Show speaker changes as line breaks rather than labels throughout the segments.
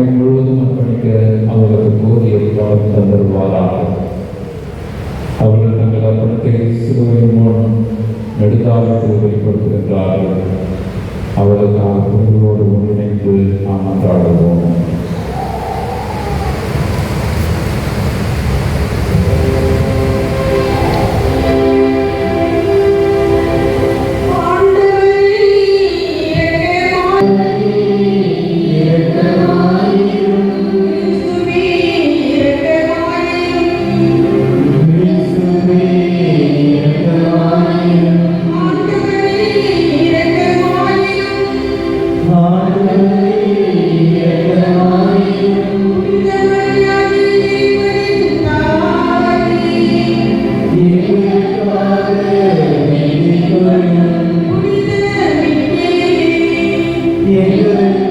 நாட்கள் முழுவதும் படிக்க அவர்களுக்கு போதிய பலம் தந்தருவாராக அவர்கள் தங்கள் அப்படத்தை சிறுவையின் மூலம் நெடுதாரத்தில் வெளிப்படுத்துகின்றார்கள். அவர்களுக்காக உங்களோடு ஒன்றிணைந்து நாம் அன்றாடுவோம்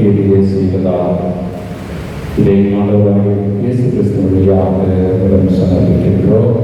அன்பினால் செய்வதால் இதை ஆண்டவராக இயேசு கிறிஸ்து வழியாக உடன் சமர்ப்பிக்கின்றோம்